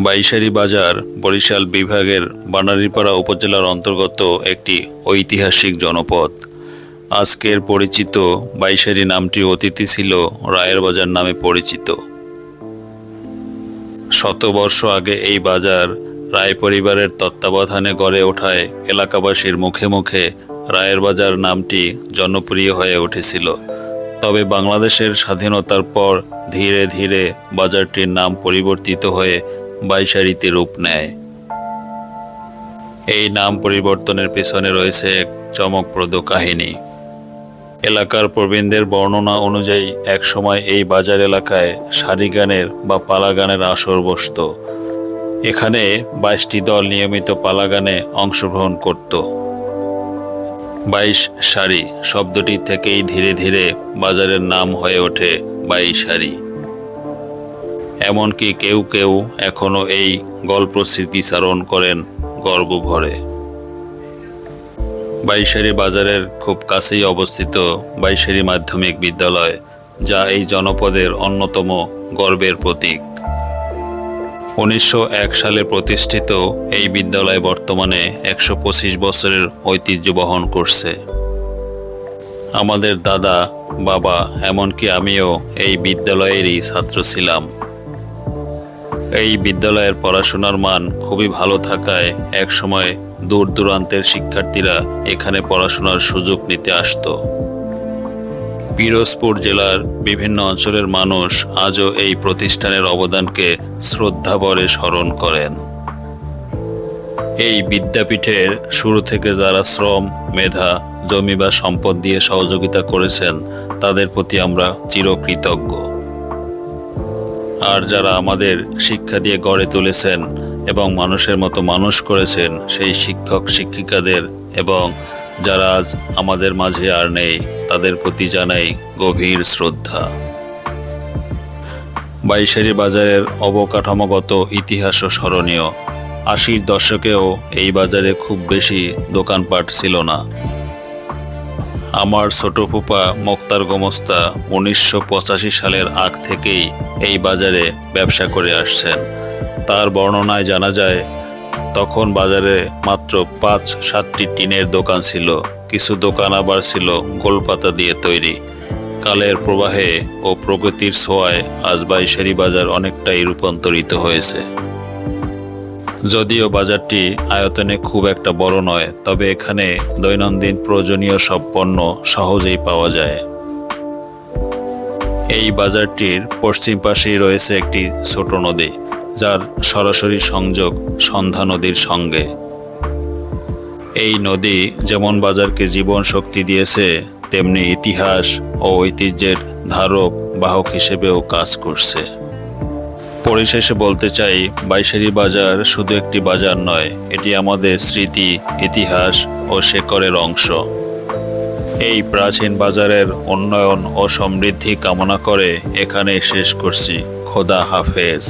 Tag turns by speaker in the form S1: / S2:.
S1: বাইশারি বাজার, বরিশাল বিভাগের বানারীপাড়া উপজেলার অন্তর্গত একটি ঐতিহাসিক জনপদ। আজকের পরিচিত বাইশারি নামটি অতীতে ছিল রায়ের বাজার নামে পরিচিত। শতবর্ষ আগে এই বাজার রায় পরিবারের তত্ত্বাবধানে গড়ে ওঠায় এলাকাবাসীর মুখে মুখে রায়ের বাজার নামটি জনপ্রিয় হয়ে উঠেছিল। তবে বাংলাদেশের স্বাধীনতার পর ধীরে ধীরে বাজারটির নাম পরিবর্তিত হয়ে বাইশারিতে রূপ নেয়। এই নাম পরিবর্তনের পেছনে রয়েছে এক চমকপ্রদ কাহিনী। এলাকার প্রবীণদের বর্ণনা অনুযায়ী, একসময় এই বাজার এলাকায় সারি গানের বা পালা গানের আসর বসত। এখানে বাইশটি দল নিয়মিত পালা গানে অংশগ্রহণ করত। বাইশ সারি শব্দটি থেকেই ধীরে ধীরে বাজারের নাম হয়ে ওঠে বাইশারি। এমনকি কেউ কেউ এখনও এই গল্প স্মৃতিচারণ করেন গর্ব ভরে বাইশারি বাজারের খুব কাছেই অবস্থিত বাইশারি মাধ্যমিক বিদ্যালয়, যা এই জনপদের অন্যতম গর্বের প্রতীক। উনিশশো এক সালে প্রতিষ্ঠিত এই বিদ্যালয় বর্তমানে একশো পঁচিশ বছরের ঐতিহ্য বহন করছে। আমাদের দাদা, বাবা, এমনকি আমিও এই বিদ্যালয়েরই ছাত্র ছিলাম। এই বিদ্যালয়ের পড়াশোনার মান খুবই ভালো থাকায় একসময় দূর দূরান্তের শিক্ষার্থীরা এখানে পড়াশোনার সুযোগ নিতে আসতো। পিরোজপুর জেলার বিভিন্ন অঞ্চলের মানুষ আজও এই প্রতিষ্ঠানের অবদানকে শ্রদ্ধাভরে স্মরণ করেন। এই বিদ্যাপীঠের শুরু থেকে যারা শ্রম, মেধা, জমি বা সম্পদ দিয়ে সহযোগিতা করেছেন, তাদের প্রতি আমরা চিরকৃতজ্ঞ। আর যারা আমাদের শিক্ষা দিয়ে গড়ে তুলেছেন এবং মানুষের মতো মানুষ করেছেন, সেই শিক্ষক, শিক্ষিকাদের এবং যারা আজ আমাদের মাঝে আর নেই, তাদের প্রতি জানাই গভীর শ্রদ্ধা। বাইশারি বাজারের অবকাঠামোগত ইতিহাসও স্মরণীয়। আশির দশকেও এই বাজারে খুব বেশি দোকানপাট ছিল না। আমার ছোট ফুপা মোক্তার গোমস্তা উনিশশো পঁচাশি সালের আগ থেকেই এই বাজারে ব্যবসা করে আসছেন। তার বর্ণনায় জানা যায়, তখন বাজারে মাত্র পাঁচ সাতটি টিনের দোকান ছিল। কিছু দোকান আবার ছিল গোলপাতা দিয়ে তৈরি। কালের প্রবাহে ও প্রগতির ছোঁয়ায় আজ বাইশারি বাজার অনেকটাই রূপান্তরিত হয়েছে। যদিও বাজারটি আয়তনে খুব একটা বড় নয়, তবে এখানে দৈনন্দিন প্রয়োজনীয় সব পণ্য সহজেই পাওয়া যায়। এই বাজারটির পশ্চিম পাশেই রয়েছে একটি ছোট নদী, যার সরাসরি সংযোগ সন্ধ্যা নদীর সঙ্গে। এই নদী যেমন বাজারকে জীবন শক্তি দিয়েছে, তেমনি ইতিহাস ও ঐতিহ্যের ধারক বাহক হিসেবেও কাজ করছে। পরিশেষে বলতে চাই, বাইশারি বাজার শুধু একটি বাজার নয়, এটি আমাদের স্মৃতি, ইতিহাস ও শেকরের অংশ। এই প্রাচীন বাজারের উন্নয়ন ও সমৃদ্ধি কামনা করে এখানে শেষ করছি। খোদা হাফেজ।